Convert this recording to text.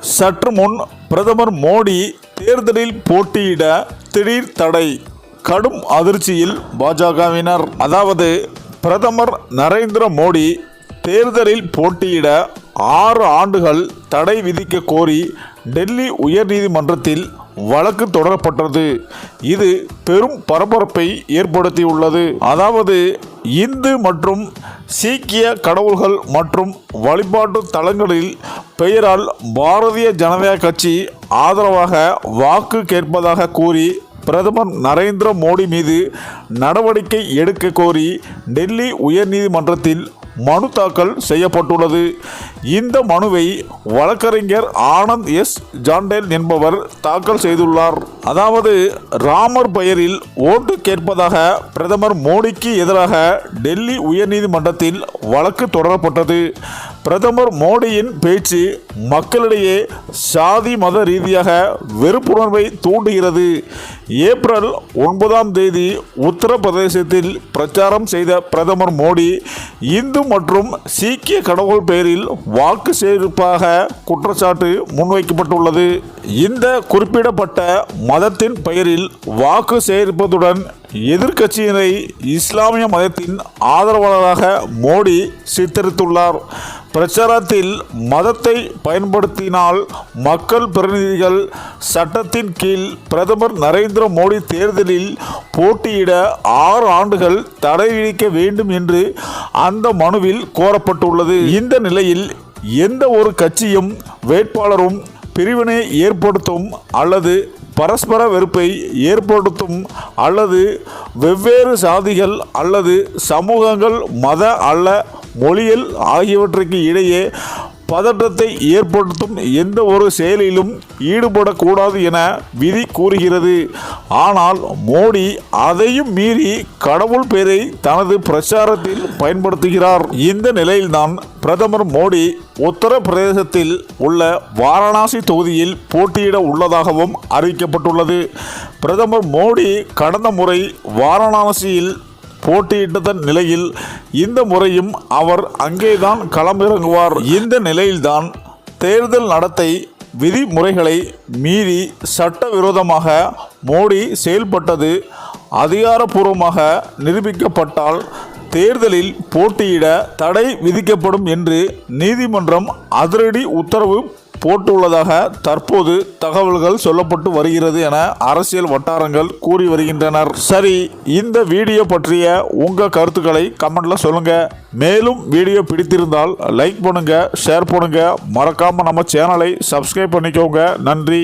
சற்று முன் பிரதமர் மோடி தேர்தலில் போட்டியிட திடீர் தடை. கடும் அதிர்ச்சியில் பாஜகவினர். அதாவது பிரதமர் நரேந்திர மோடி தேர்தலில் போட்டியிட ஆறு ஆண்டுகள் தடை விதிக்க கோரி டெல்லி உயர்நீதிமன்றத்தில் வழக்கு தொடரப்பட்டது. இது பெரும் பரபரப்பை ஏற்படுத்தியுள்ளது. அதாவது இந்து மற்றும் சீக்கிய கடவுள்கள் மற்றும் வழிபாட்டு தலங்களில் பெயரால் பாரதிய ஜனதா கட்சி ஆதரவாக வாக்கு கேட்பதாக கூறி பிரதமர் நரேந்திர மோடி மீது நடவடிக்கை எடுக்க கோரி டெல்லி உயர்நீதிமன்றத்தில் மனு தாக்கல் செய்யப்பட்டுள்ளது. இந்த மனுவை வழக்கறிஞர் ஆனந்த் எஸ். ஜாண்டேல் என்பவர் தாக்கல் செய்துள்ளார். அதாவது ராமர் பெயரில் ஓட்டு கேட்பதாக பிரதமர் மோடிக்கு எதிராக டெல்லி உயர்நீதிமன்றத்தில் வழக்கு தொடரப்பட்டது. பிரதமர் மோடியின் பேச்சு மக்களிடையே சாதி மத ரீதியாக வெறுப்புணர்வை தூண்டுகிறது. ஏப்ரல் ஒன்பதாம் தேதி உத்தரப்பிரதேசத்தில் பிரச்சாரம் செய்த பிரதமர் மோடி இந்து மற்றும் சீக்கிய கடவுள் பெயரில் வாக்கு சேகரிப்பாக குற்றச்சாட்டு முன்வைக்கப்பட்டுள்ளது. இந்த குறிப்பிடப்பட்ட மதத்தின் பெயரில் வாக்கு சேகரிப்பதுடன் எதிர்க்கட்சியினரை இஸ்லாமிய மதத்தின் ஆதரவாளராக மோடி சித்தரித்துள்ளார். பிரச்சாரத்தில் மதத்தை பயன்படுத்தினால் மக்கள் பிரதிநிதிகள் சட்டத்தின் கீழ் பிரதமர் நரேந்திர மோடி தேர்தலில் போட்டியிட ஆறு ஆண்டுகள் தடை விதிக்க வேண்டும் என்று அந்த மனுவில் கோரப்பட்டுள்ளது. இந்த நிலையில் எந்த ஒரு கட்சியும் வேட்பாளரும் பிரிவினை ஏற்படுத்தும் அல்லது பரஸ்பர வெறுப்பை ஏற்படுத்தும் அல்லது வெவ்வேறு சாதிகள் அல்லது சமூகங்கள் மத அல்ல மொழியல் ஆகியவற்றுக்கு இடையே பதற்றத்தை ஏற்படுத்தும் எந்த ஒரு செயலிலும் ஈடுபடக்கூடாது என விதி கூறுகிறது. ஆனால் மோடி அதையும் மீறி கடவுள் பெயரை தனது பிரச்சாரத்தில் பயன்படுத்துகிறார். இந்த நிலையில்தான் பிரதமர் மோடி உத்தரப்பிரதேசத்தில் உள்ள வாரணாசி தொகுதியில் போட்டியிட உள்ளதாகவும் அறிவிக்கப்பட்டுள்ளது. பிரதமர் மோடி கடந்த முறை வாரணாசியில் போட்டியிட்டதன் நிலையில் இந்த முறையும் அவர் அங்கேதான் களமிறங்குவார். இந்த நிலையில்தான் தேர்தல் நடத்தை விதிமுறைகளை மீறி சட்டவிரோதமாக மோடி செயல்பட்டது அதிகாரப்பூர்வமாக நிரூபிக்கப்பட்டால் தேர்தலில் போட்டியிட தடை விதிக்கப்படும் என்று நீதிமன்றம் அதிரடி உத்தரவு போட்டுள்ளதாக தற்போது தகவல்கள் சொல்லப்பட்டு வருகிறது என அரசியல் வட்டாரங்கள் கூறி வருகின்றனர். சரி இந்த வீடியோ பற்றிய உங்க கருத்துக்களை கமெண்ட்ல சொல்லுங்க. மேலும் வீடியோ பிடித்திருந்தால் லைக் பண்ணுங்க ஷேர் பண்ணுங்க. மறக்காம நம்ம சேனலை சப்ஸ்கிரைப் பண்ணிக்கோங்க. நன்றி.